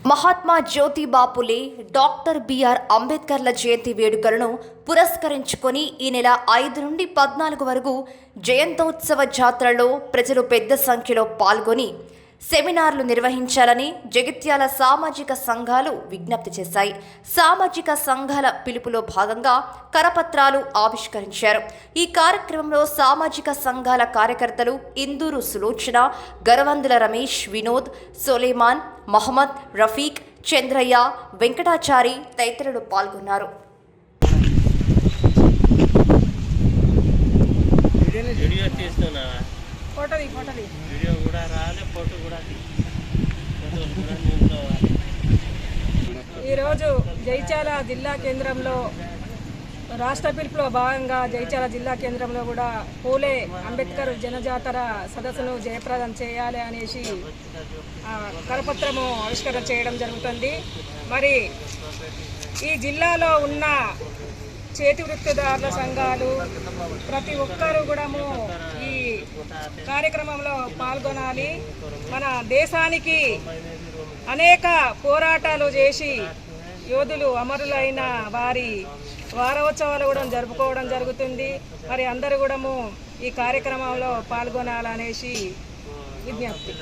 Mahatma Jyotiba Phule doctor BR అంబేద్కర్ల జయంతి వేడుకలను పురస్కరించుకొని ఈ నెల ఐదు నుండి పద్నాలుగు వరకు జయంతోత్సవ జాతరలో ప్రజలు పెద్ద సంఖ్యలో పాల్గొని సెమినార్లు నిర్వహించాలని జగిత్యాల సామాజిక సంఘాలు విజ్ఞప్తి చేశాయి. సామాజిక సంఘాల పిలుపులో భాగంగా కరపత్రాలు ఆవిష్కరించారు. ఈ కార్యక్రమంలో సామాజిక సంఘాల కార్యకర్తలు ఇందూరు సులోచన గరవందుల రమేష్ వినోద్ సోలేమాన్ మహమ్మద్ రఫీక్ చంద్రయ్య వెంకటాచారి తదితరులు పాల్గొన్నారు. వీడియో ఈరోజు జైచాల జిల్లా కేంద్రంలో రాష్ట్ర పిలుపులో భాగంగా జైచాల జిల్లా కేంద్రంలో కూడా పూలే అంబేద్కర్ జనజాతర సదస్సును జయప్రదం చేయాలి అనేసి కరపత్రము ఆవిష్కరణ చేయడం జరుగుతుంది. మరి ఈ జిల్లాలో ఉన్న చేతి వృత్తిదారుల సంఘాలు ప్రతి ఒక్కరు కూడాము కార్యక్రమంలో పాల్గొనాలి. మన దేశానికి అనేక పోరాటాలు చేసి యోధులు అమరులైన వారి వారోత్సవాలు కూడా జరుపుకోవడం జరుగుతుంది. మరి అందరూ కూడాము ఈ కార్యక్రమంలో పాల్గొనాలనేసి విజ్ఞప్తి.